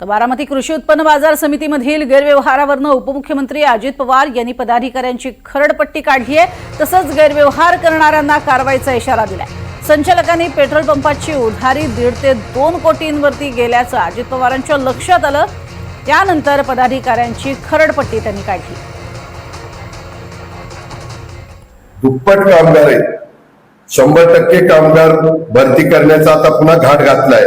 तर बारामती कृषी उत्पन्न बाजार समितीमधील गैरव्यवहारावरनं उपमुख्यमंत्री अजित पवार यांनी पदाधिकाऱ्यांची खरडपट्टी काढली आहे. तसंच गैरव्यवहार करणाऱ्यांना कारवाईचा इशारा दिलाय. संचालकांनी पेट्रोल पंपाची उधारी दीड ते दोन कोटींवरती गेल्याचं अजित पवारांच्या लक्षात आलं. त्यानंतर पदाधिकाऱ्यांची खरडपट्टी त्यांनी काढली. दुप्पट कामगार आहेत. शंभर टक्के कामगार भरती करण्याचा आता पुन्हा घाट घातलाय.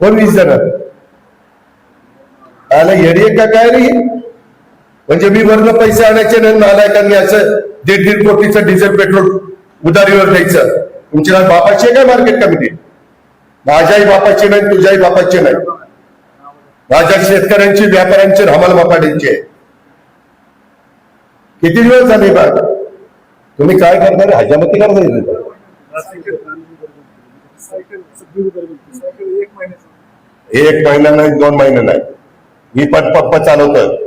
कोण वीस जण आला येडी का काय रे? म्हणजे मी वरनं पैसे आणायचे नाही नालायकांनी असं दीड दीड कोटीचं डिझेल पेट्रोल उधारीवर द्यायचं. तुमची काय बापाची काय मार्केट कमिटी माझ्याही बापाची नाही तुझ्याही बापाची नाही. माझ्या शेतकऱ्यांची व्यापाऱ्यांची हमाल बापाड्यांची आहे. किती दिवस झाले बा तुम्ही काय करणार? हजामती करणार एक महिना नाही दोन महिने नाही. मी पण पप्पा चालवतोय.